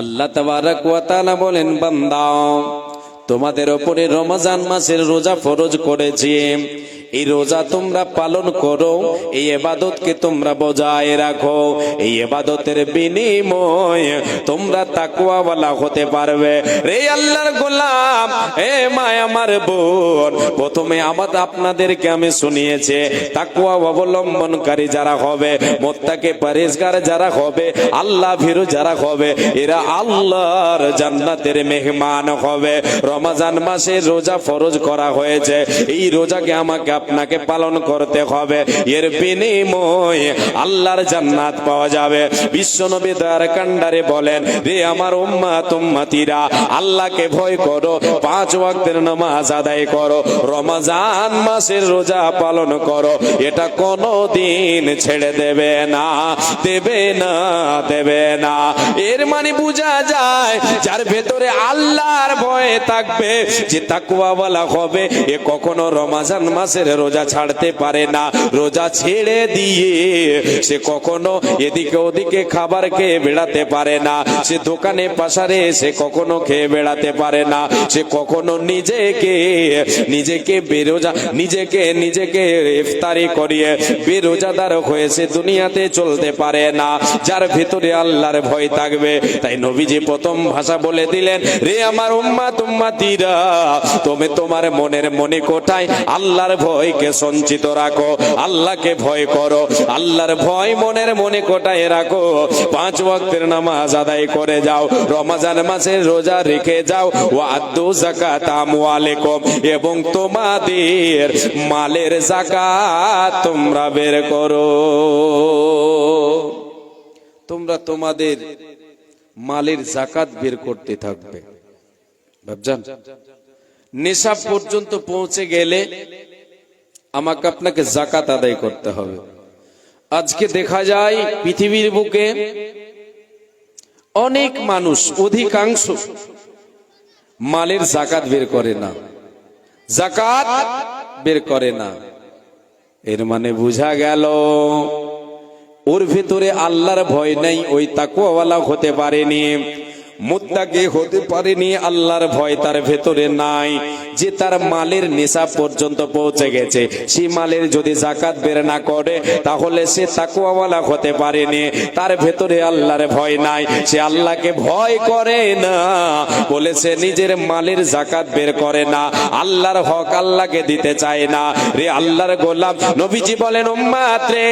আল্লাহ তাবারাক ওয়া তাআলা বলেন বান্দা তোমাদের ওপরে রমজান মাসের রোজা ফরজ করেছি। এই রোজা তোমরা পালন করো, এই এবাদতকে তোমরা বজায় রাখো। এই এবাদতের বিনিময় তোমরা তাকুয়াওয়ালা হতে পারবে। রে আল্লাহর গোলাম, এ মায় আমার বোন, প্রথমে আমাদের আপনাদেরকে আমি শুনিয়েছে তাকুয়া অবলম্বনকারী যারা হবে, মোত্তাকে পরেশগার যারা হবে, আল্লাহ ভীরু যারা হবে, এরা আল্লাহর জান্নাতের মেহমান হবে। রমাজান মাসে রোজা ফরজ করা হয়েছে, এই রোজাকে আমাকে আপনাকে পালন করতে হবে। এর বিনিময় আল্লাহর জান্নাত পাওয়া যাবে। বিশ্বনবী দয়ার কান্ডারে বলেন, রে আমার উম্মা তুম্মাতিরা আল্লাহকে ভয় করো, পাঁচ ওয়াক্তের নামাজ আদায় করো, রমাজান মাসের রোজা পালন করো, এটা কোনো দিন ছেড়ে দেবে না দেবে না দেবে না। এর মানে বোঝা যায়, যার ভেতরে আল্লাহর ভয় থাকবে, যে তাকুয়াওয়ালা হবে, এ কখনো রমাজান মাসের রোজা ছাড়তে পারে না। রোজা ছেড়ে দিয়ে সে কখনো এদিকে ওদিকে খাবার খেয়ে বেড়াতে পারে না। সে দোকানে পাশারে সে কখনো খেয়ে বেড়াতে পারে না। সে কখনো নিজেকে নিজেকে বেরোজা, নিজেকে নিজেকে ইফতারি করিয়ে বেরোজাদার হয়েছে দুনিয়াতে চলতে পারে না। যার ভিতরে আল্লাহর ভয় থাকবে। তাই নবীজি প্রথম ভাষা বলে দিলেন, রে আমার উম্মা তুম্মাতিরা তুমি তোমার মনের মনে কোটায় আল্লাহর ভয়কে সঞ্চিত রাখো, আল্লাহকে ভয় করো, আল্লাহর ভয় মনের মনে কোটায় রাখো। পাঁচ ওয়াক্তের নামাজ আদায় করে যাও, রমাজান মাসের রোজা রেখে যাও। ও আদু জাকাত আমওয়ালিকুম, এবং তোমাদের মালের জাকাত তোমরা বের করো। তোমরা তোমাদের মালের জাকাত বের করতে থাকবে। ভাবজান নেশাব পর্যন্ত পৌঁছে গেলে আমাকে আপনাকে জাকাত আদায় করতে হবে। আজকে দেখা যায় পৃথিবীর বুকে অনেক মানুষ, অধিকাংশ মালের জাকাত বের করে না। জাকাত বের করে না। এর মানে বোঝা গেল, ওর ভেতরে আল্লাহর ভয় নেই, ওই তাকুয়াওয়ালা হতে পারেনি। মুত্তাকে হতে পারেনি, আল্লাহর ভয় তার ভেতরে নাই। যে তার মালের নেশা পর্যন্ত পৌঁছে গেছে সেই মালের যদি জাকাত বের না করে, তাহলে সে তাকুয়াওয়ালা হতে পারেনি। তার ভেতরে আল্লাহর ভয় নাই, সে আল্লাহকে ভয় করে না। বলেছে, নিজের মালের জাকাত বের করে না, আল্লাহর হক আল্লাহকে দিতে চায় না। রে আল্লাহর গোলাম, নবীজি বলেন রে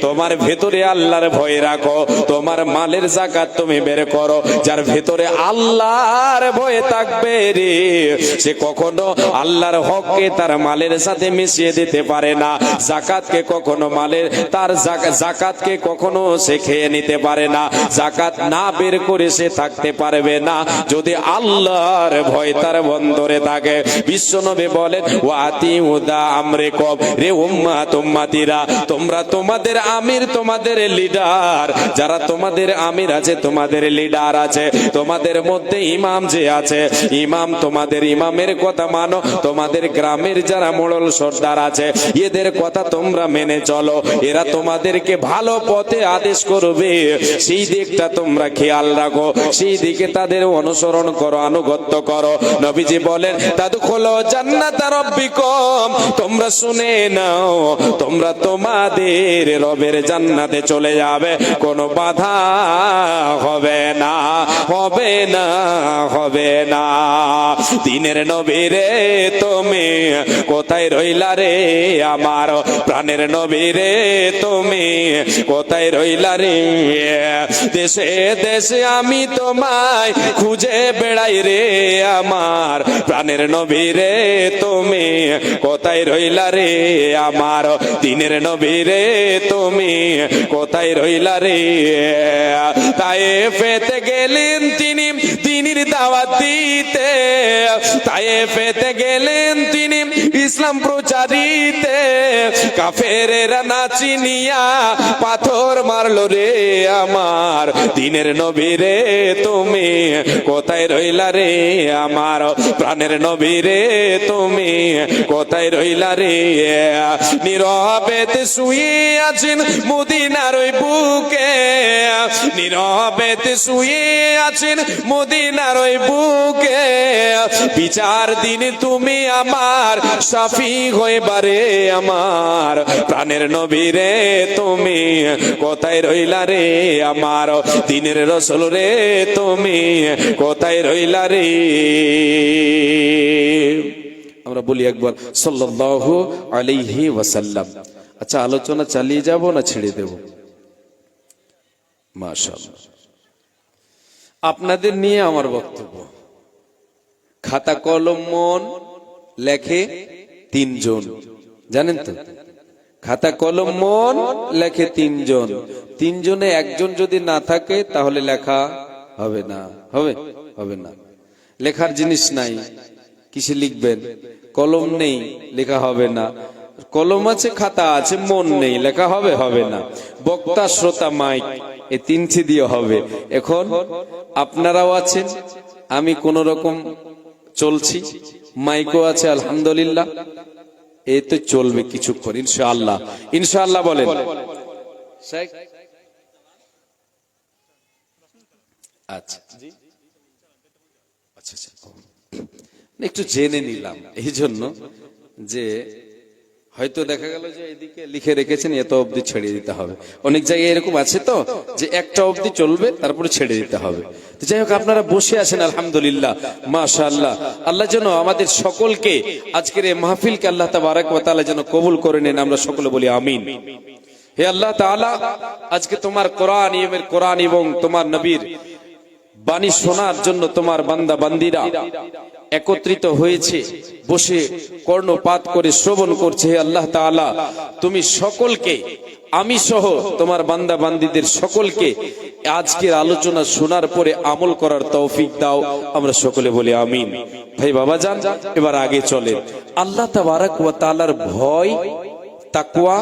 তোমার ভেতরে আল্লাহর ভয় রাখো, তোমার মালের জাকাত তুমি বের করো। যার ভেতরে আল্লাহর ভয় থাকবে রে, সে কখনো আল্লাহর হককে তার মালের সাথে মিশিয়ে দিতে পারে না। জাকাতকে কখনো মালের, তার জাক- জাকাতকে কখনো সে খেয়ে নিতে পারে না। জাকাত না বের করে সে থাকতে পারবে না। যদি আল্লাহর ভয় তার বন্দরে থাকে, বিশ্বনবী বলেন ওয়াতি উদা আমরে কব, রে উম্মা তুম্মাতিরা তোমরা তোমাদের আমির তোমাদের লিডার, যারা তোমাদের আমির আছে তোমাদের লিডার আছে, তোমাদের মধ্যে ইমাম যে আছে, ইমাম তোমাদের ইমামের কথা মানো, তোমাদের গ্রামের যারা মোড়ল সর্দার আছে, এদের কথা তোমরা মেনে চলো, এরা তোমাদেরকে ভালো পথে আদেশ করবে, সেই দিকটা তোমরা খেয়াল রাখো, সেই দিকে তাদের অনুসরণ করো, আনুগত্য করো। নবীজি বলেন, তাদু খোলো জান্নাত রব্বিকম, তোমরা শুনে নাও, তোমরা তোমাদের রবের জান্নাতে চলে যাবে, কোনো বাধা হবে না। হবে না হবে না। দিনের নবীরে তুমি কোথায় রইলা রে? আমার প্রাণের নবীরে তুমি কোথায় রইলা রে? দেশে দেশে আমি তোমায় খুঁজে বেড়াই রে। আমার প্রাণের নবীরে তুমি কোথায় রইলা রে? আমার দিনের নবীরে তুমি কোথায় রইলা রে? তাই পেতে গেলেন তিনি। তিনির দাওয়াত দিতে। তাই পেতে গেলেন তিনি ইসলাম প্রচার বাড়িতে কাফেরেরা নাচিনিয়া পাথর মারলো রে আমার। দিনের নবী রে তুমি কোথায় রইলা রে আমার? প্রাণের নবী রে তুমি কোথায় রইলা রে? নীরবেতে শুয়ে আছেন মুদিনার ওই বুকে। নীরবেতে শুয়ে আছেন মুদিনার বুকে। বিচার দিন তুমি আমার সাফি হয়ে বারে আমার। প্রাণের নবী রে তুমি, কোথায় রইলা রে আমার? দিনের রসল রে তুমি, কোথায় রইলা রে? আমরা বলি একবার, সাল্লাল্লাহু আলাইহি ওয়াসাল্লাম। আচ্ছা আলোচনা চালিয়ে যাব না ছেড়ে দেব? মাশাআল্লাহ। আপনাদের নিয়ে আমার বক্তব্য। খাতা কলম মন লেখে তিনজন। জানেন তো? খাতা কলম মন লেখে তিনজন। তিনজনে একজন যদি না থাকে, তাহলে লেখা হবে না। হবে? হবে না। লেখার জিনিস নাই। কিসে লিখবেন? কলম নেই, লেখা হবে না। কলম আছে খাতা আছে মন নেই লেখা হবে হবে না। বক্তা শ্রোতা মাইক এই তিনটি দিয়ে হবে। এখন আপনারাও আছেন আমি কোন রকম চলছি মাইকও আছে আলহামদুলিল্লাহ। এ তো চলবে কিছুক্ষণ ইনশাআল্লাহ। ইনশাআল্লাহ বলেন। আচ্ছা। আচ্ছা আচ্ছা। একটু জেনে নিলাম এই জন্য যে হয়তো দেখা গেল যে এদিকে লিখে রেখেছেন এত অবধি ছেড়ে দিতে হবে। অনেক জায়গায় এরকম আছে তো, যে একটা অবধি চলবে, তারপরে ছেড়ে দিতে হবে। যাই হোক, আপনারা বসে আছেন, আলহামদুলিল্লাহ, মাশাআল্লাহ। আল্লাহ আল্লাহ যেন আমাদের সকলকে আজকের এই মাহফিলকে আল্লাহ তাবারাক যেন কবুল করে নেন, আমরা সকলে বলি আমিন। হে আল্লাহ তাআলা, আজকে তোমার কোরআন ইয়েমের কোরআন এবং তোমার নবীর বাণী শোনার জন্য তোমার বান্দা বান্দিরা একত্রিত হয়েছে, বসে কর্ণপাত করে শ্রবণ করছে আল্লাহ তাআলা, তুমি সকলকে, আমি সহ তোমার বান্দা বান্দিদের সকলকে আজকের আলোচনা শোনার পরে আমল করার তৌফিক দাও, আমরা সকলে বলি আমিন। ভাই বাবা যান, এবার আগে চলে আল্লাহ তাবারাক ওয়া তাআলার ভয় তাকুয়া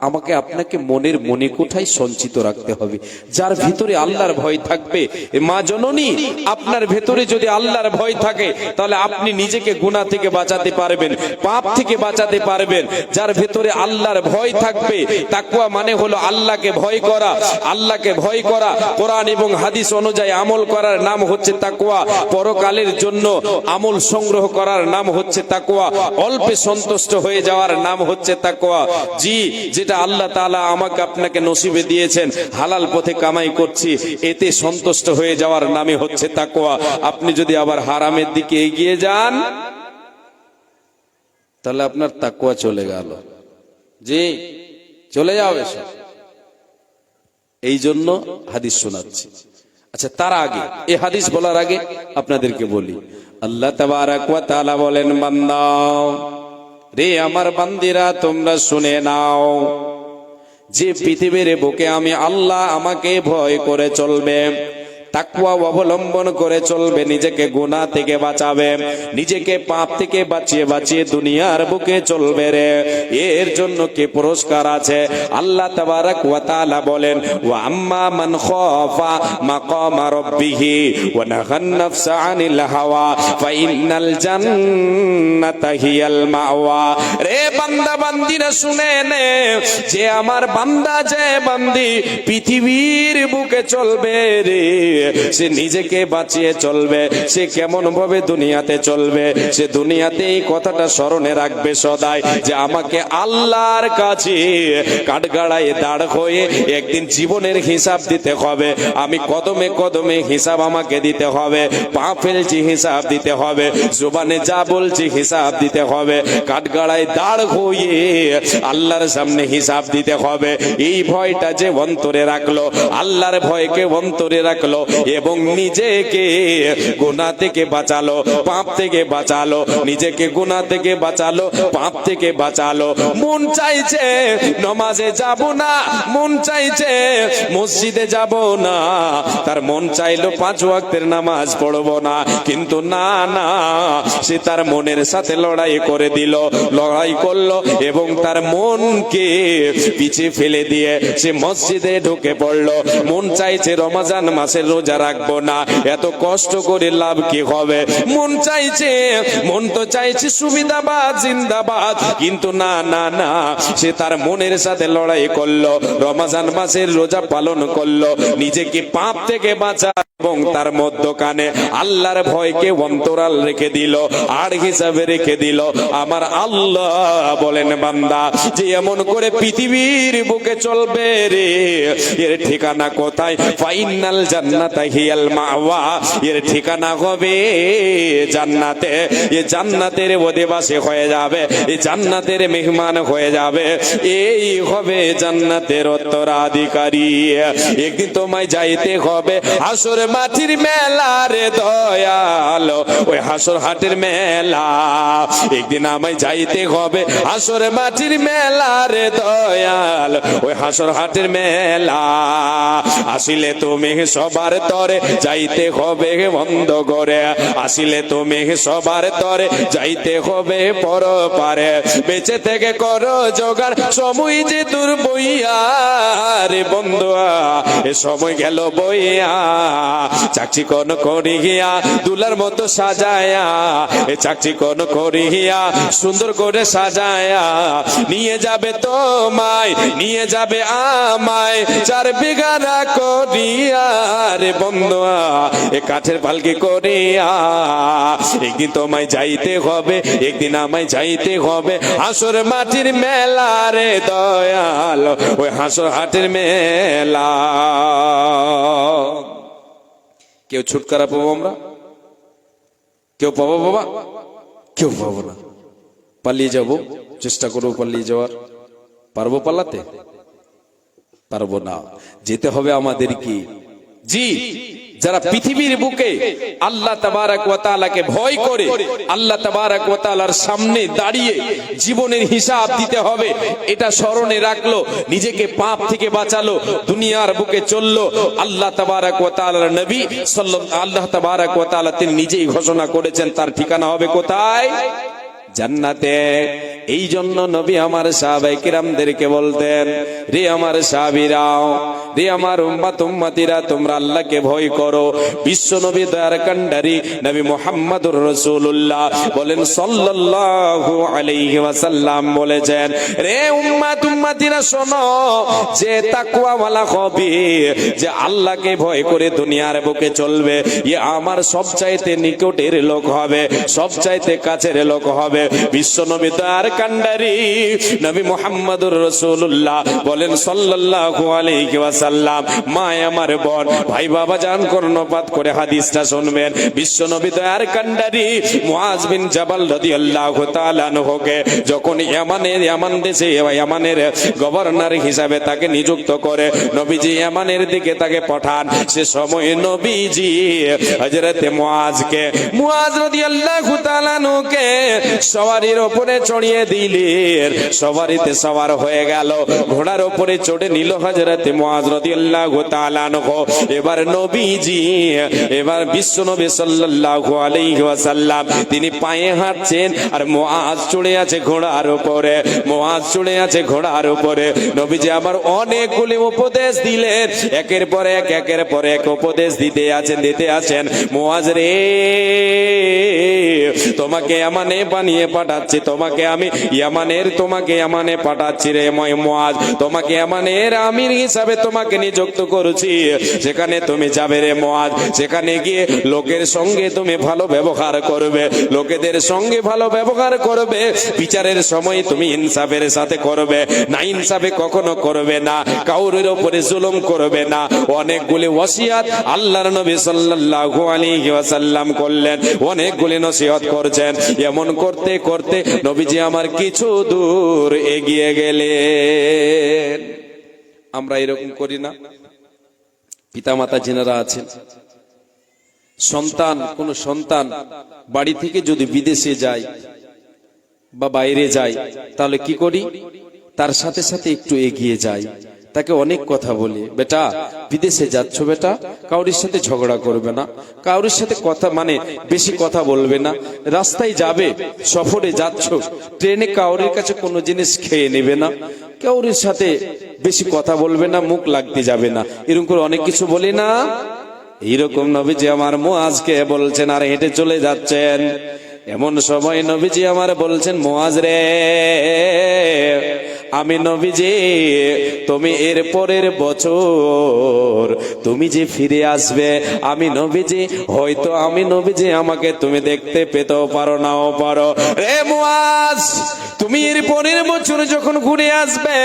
আমাকে আপনাকে মনের মনে কোঠায় সঞ্চিত রাখতে হবে? যার ভিতরে আল্লাহর ভয় থাকবে মা জননী, আপনার ভেতরে যদি আল্লাহর ভয় থাকে, তাহলে আপনি নিজেকে গুনাহ থেকে বাঁচাতে পারবেন, পাপ থেকে বাঁচাতে পারবেন। যার ভেতরে আল্লাহর ভয় থাকবে তাকুয়া মানে হলো আল্লাহকে ভয় করা, আল্লাহকে ভয় করা। কোরআন এবং হাদিস অনুযায়ী আমল করার নাম হচ্ছে তাকুয়া পরকালের জন্য আমল সংগ্রহ করার নাম হচ্ছে তাকুয়া অল্পে সন্তুষ্ট হয়ে যাওয়ার নাম হচ্ছে তাকুয়া জি যেটা আল্লাহ তাআলা আমাকে আপনাকে নসিবে দিয়েছেন, হালাল পথে কামাই করছি, এতে সন্তুষ্ট হয়ে যাওয়ার নামে হচ্ছে তাকুয়া আপনি যদি আবার হারামের দিকে এগিয়ে যান, তাহলে আপনার তাকুয়া চলে গেল। জি, চলে যাবে এই জন্য হাদিস শোনাচ্ছি। আচ্ছা তার আগে, এ হাদিস বলার আগে আপনাদেরকে বলি, আল্লাহ তাআলা বলেন বান্দা রে আমার বান্দিরা, তোমরা শুনে নাও। যে পৃথিবীর বুকে আমি আল্লাহ আমাকে ভয় করে চলবে। তাকুয়া অবলম্বন করে চলবে, নিজেকে গুনাহ থেকে বাঁচাবে, নিজেকে পাপ থেকে বাঁচিয়ে বাঁচিয়ে দুনিয়ার বুকে চলবে রে। এর জন্য কি পুরস্কার আছে? আল্লাহ তাবারাক ওয়া তাআলা বলেন, ওয়া আম্মা মান খাফা মাকামা রাব্বিহি ওয়া নাহান নাফসা আনিল হাওয়া, ফা ইন্নাল জান্নাতা হিয়াল মাওয়া। রে বান্দা, বান্দিরা শুনে নে, যে আমার বান্দা, যে বান্দি পৃথিবীর বুকে চলবে রে। সে নিজেকে বাঁচিয়ে চলবে, সে কেমন ভাবে দুনিয়াতে চলবে, সে দুনিয়াতে এই কথাটা স্মরণে রাখবে সদাই, যে আমাকে আল্লাহর কাছে কাঠগাড়ায় দাঁড় হয়ে একদিন জীবনের হিসাব দিতে হবে, আমি কদমে কদমে হিসাব আমাকে দিতে হবে, পা ফেলছি হিসাব দিতে হবে, জোবানে যা বলছি হিসাব দিতে হবে, কাঠগাড়ায় দাঁড় হয়ে আল্লাহর সামনে হিসাব দিতে হবে, এই ভয়টা যে অন্তরে রাখল, আল্লাহর ভয়কে অন্তরে রাখল এবং নিজেকে গুনাহ থেকে বাঁচালো পাপ থেকে বাঁচালো নিজেকে গুনাহ থেকে বাঁচালো পাপ থেকে বাঁচালো। মন চাইছে নমাজে যাব না মন চাইছে মসজিদে যাব না। তার মন চাইলো পাঁচ ওয়াক্তের নামাজ পড়ব না কিন্তু না না সে তার মনের সাথে লড়াই করে দিল লড়াই করল এবং তার মনকে পিছে ফেলে দিয়ে সে মসজিদে ঢুকে পড়ল। মন চাইছে রমাজান মাসের রোজা রাখব না। এত কষ্ট করে লাভ কি হবে? মন চাইছে, মন তো চাইছে সুবিধাবাদ, জিন্দাবাদ। কিন্তু না না না, সে তার মনের সাথে লড়াই করল, রমাজান মাসের রোজা পালন করল, নিজেকে পাপ থেকে বাঁচা এবং তার মধ্যখানে আল্লাহর ভয়কে অন্তরাল রেখে দিল, আর হিসাবে রেখে দিল, আমার আল্লাহ বলেন, বান্দা, যে এমন করে পৃথিবীর বুকে চলবে রে, এর ঠিকানা কোথায়? ফাইনাল জান্নাতা হিয়াল মাওয়া। এর ঠিকানা হবে জান্নাতে। এ জান্নাতের অধিবাসী হয়ে যাবে। এই জান্নাতের মেহমান হয়ে যাবে। এই হবে জান্নাতের উত্তরাধিকারী। একদিন তোমায় যাইতে হবে। হাসর মাটির দয়াল। ওই হাসর হাটের মেলা। একদিন আমায় যাইতে হবে। হাসর মাটির মেলা রে দয়াল। ওই হাসর হাটের মেলা। আসিলে তুমি সবার তরে যাইতে হবে বন্ধ করে। আসিলে তুমি সবার তরে যাইতে হবে পর পারে বেঁচে থেকে করো জোগাড়, সময় যে দূর বইয়া রে বন্ধুয়া, এ সময় গেল বইয়া। চাকরি কোন করিয়া দুলার মতো সাজায়া, এ চাকরি কোন করিয়া সুন্দর করে সাজায়া। নিয়ে যাবে তোমায়, নিয়ে যাবে আমায়, চার বিঘারা করিয়া রে বন্ধুয়া, এ কাঠের পালকি করিয়া, একদিন তোমায় যাইতে হবে, একদিন আমায় যাইতে হবে। হাসর মাটির মেলা রে দয়াল, ওই হাসর হাটের মেলা। কেউ ছুটকারা পাবো আমরা? কেউ পাবো বাবা? কেউ পাবো না। পালিয়ে যাব, চেষ্টা করব পালিয়ে যাওয়ার। পারব পালাতে? পারব না। যেতে হবে আমাদের কি জি, যারা পৃথিবীর বুকে আল্লাহ তাবারাক ওয়া তাআলাকে ভয় করে, আল্লাহ তাবারাক ওয়া তাআলার সামনে দাঁড়িয়ে জীবনের হিসাব দিতে হবে, এটা স্মরণে রাখল, নিজেকে পাপ থেকে বাঁচালো, দুনিয়ার বুকে চলল, আল্লাহ তাবারাক ওয়া তাআলার নবী সাল্লাল্লাহু আল্লাহ তাবারাক ওয়া তাআলা তিনি নিজেই ঘোষণা করেছেন, তার ঠিকানা হবে কোথায়? জান্নাতে। এই জন্য নবী আমার সাহাবাই কিরামদেরকে বলতেন, রে আমার সাহাবিরাও রে আমার উম্মাত, উম্মাতিরা, তোমরা আল্লাহকে ভয় করো। বিশ্ব নবী দয়ার কান্ডারি নবী মোহাম্মদুর রাসূলুল্লাহ বলেন, সাল্লাল্লাহু আলাইহি ওয়াসাল্লাম বলেছেন, রে উম্মাত, উম্মাতিরা, শোনো, যে তাকওয়া ওয়ালা হবে যে আল্লাহকে ভয় করে দুনিয়ার বুকে চলবে ইয়ে আমার সবচাইতে নিকটের লোক হবে, সবচাইতে কাছের লোক হবে। বিশ্ব নবী তার কান্ডারি নবী মোহাম্মদুর রসুল্লাহ বলেন, সাল্লাল্লাহু আলাইহি ওয়াসাল্লাম মা আমার বোন, ভাই বাবা জান কর্ণপাত করে হাদিসটা শুনবেন। বিশ্ব নবী তার কান্ডারি মুআজ বিন জাবাল রাদিয়াল্লাহু তাআলা আনহুকে যখন ইয়ামানের ইয়ামান দেশে ইয়ামানের গভর্নর হিসাবে তাকে নিযুক্ত করে নবীজি ইয়ামানের দিকে তাকে পাঠান। সে সময় নবীজি হযরতে মুআজকে, মুআজ রাদিয়াল্লাহু তাআলা আনহুকে সওয়ারির ওপরে চড়িয়ে দিলেন। সওয়ারিতে সওয়ার হয়ে গেল, ঘোড়ার ওপরে চড়ে নিল হযরতে মুআজ। এবার নবীজি, এবার বিশ্ব নবী সাল্লাল্লাহু তিনি পায়ে হাঁটছেন আর মুআজ চড়ে আছে ঘোড়ার উপরে, মুআজ চড়ে আছে ঘোড়ার উপরে। নবীজি আবার অনেকগুলি উপদেশ দিলেন। একের পর এক, একের পর এক উপদেশ দিতে আছেন দিতে আছেন। মুআজ রে তোমাকে আমানে বানিয়ে পাঠাচ্ছি, তোমাকে আমি ইয়ামানের, তোমাকে ইয়ামানে পাঠাচ্ছি রে মুআজ তোমাকে ইয়ামানের আমির হিসাবে তোমাকে নিযুক্ত করেছি। সেখানে তুমি যাবে রে মুআজ সেখানে গিয়ে লোকের সঙ্গে তুমি ভালো ব্যবহার করবে, লোকেদের সঙ্গে ভালো ব্যবহার করবে, বিচারের সময় তুমি ইনসাফের সাথে করবে, না ইনসাফে কখনো করবে না, কাউরের উপরে জুলুম করবে না। অনেকগুলি ওসিয়াত আল্লাহর নবী সাল্লাল্লাহু আলাইহি ওয়াসাল্লাম করলেন, অনেকগুলি নসিহত করছেন। এমন করতে করতে নবীজি আমার কিছু দূর এগিয়ে গেলেন। আমরা এরকম করি না। পিতামাতা যিনারা আছেন, সন্তান, কোন সন্তান বাড়ি থেকে যদি বিদেশে যায় বা বাইরে যায়, তাহলে কি করি? তার সাথে সাথে একটু এগিয়ে যাই। তাকে অনেক কথা বলি, বেটা, বিদেশে যাচ্ছ বেটা? কাউরির সাথে ঝগড়া করবে না। কাউরির সাথে কথা মানে বেশি কথা বলবে না। রাস্তায় যাবে, সফরে যাচ্ছ, ট্রেনে কাউরির কাছে কোনো জিনিস খেয়ে নেবে না। কাউরির সাথে বেশি কথা বলবে না, মুখ লাগতে যাবে না। এরকম করে অনেক কিছু বলি না? এইরকম নবীজি আমার মোয়াজকে বলছেন, আর হেঁটে চলে যাচ্ছেন। এমন সময় নবীজি আমার বলছেন মোয়াজ রে আমি নবীজি, তুমি এর পরের বছর তুমি যে ফিরে আসবে, আমি নবীজি, হয়তো আমি নবীজি আমাকে তুমি দেখতে পেতেও পারো, নাও পারো। রে মোয়াজ, তুমি এর পরের বছর যখন ঘুরে আসবে,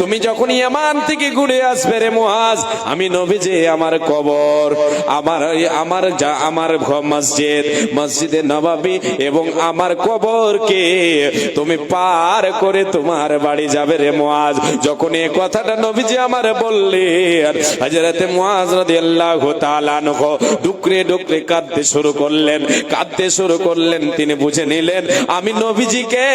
তুমি যখন ইয়ামান থেকে ঘুরে আসবে রে মোয়াজ, আমি নবীজি, আমার কবর, আমার আমার যা, আমার মসজিদ, মসজিদে নবাবি এবং আমার কবরকে তুমি পার করে তোমার বাড়ি যাবে রে মোয়াজ। যখন এই কথাটা নবীজি আমার বললেন, হযরতে মুআজ রাদিয়াল্লাহু তাআলা আনহু ডুকরে ডুকরে কাঁদতে শুরু করলেন। কাঁদতে শুরু করলেন, তিনি বুঝে নিলেন, আমি নবীজিকে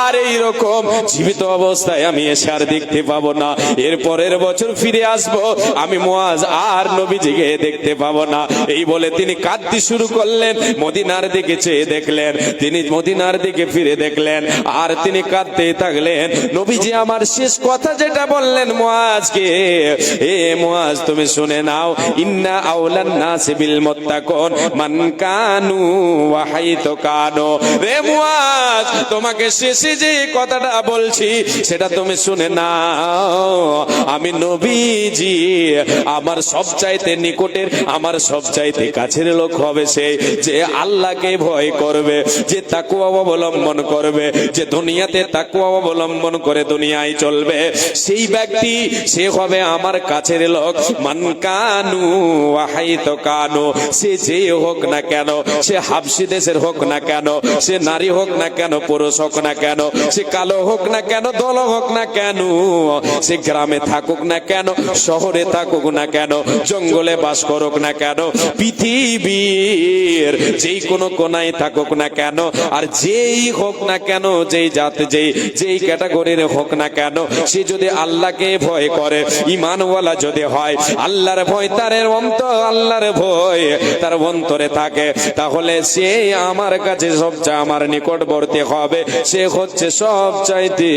আর এই রকম জীবিত অবস্থায় আমি এসে আর দেখতে পাবো না। এর পরের বছর ফিরে আসব, আমি মুআজ আর নবীজিকে দেখতে পাবো না। এই বলে তিনি কাঁদতে শুরু করলেন, মদিনার দিকে চেয়ে দেখলেন, তিনি মদিনার দিকে ফিরে দেখলেন, আর তিনি কাঁদতে থাকলেন নবীজি আমার শেষ কথা যেটা বললেন মুআজকে এ মুআজ তুমি শুনে নাও, ইন্না আউলান নাস বিল মুত্তাকুন, মান কানু ওয়া হাইতু কানু। রে মুআজ তোমাকে শেষে যে কথাটা বলছি, সেটা তুমি শুনে নাও। আমি নবীজি, আমার সবচাইতে নিকটের, আমার সবচাইতে কাছের লোক হবে সে যে আল্লাহকে ভয় করবে, যে তাকুয়া অবলম্বন করবে, যে দুনিয়াতে তাকুয়া অবলম্বন করে দুনিয়ায় চলবে সেই ব্যক্তি সে হবে আমার কাছের লোক মান কানু ওয়াহাইত কানু সে যে হোক না কেন সে হাবসি দেশের হোক না কেন সে নারী হোক না কেন পুরুষ হোক না কেন সে কালো হোক না কেন দল হোক না কেন সে গ্রামে থাকুক না কেন শহরে থাকুক না কেন জঙ্গলে বাস করুক না কেন পৃথিবীর যেই কোনো কোনায় থাকুক না কেন আর যেই হোক না কেন যেই জাত যেই যেই ক্যাটাগরির হোক না কেন, সে যদি আল্লাহকে ভয় করে ইমানওয়ালা যদি হয়, আল্লাহর ভয় তার অন্তর, আল্লাহর ভয়, তার অন্তরে থাকে, তাহলে সে আমার কাছে সবচেয়ে আমার নিকটবর্তী হবে, সে হচ্ছে সব চাইতে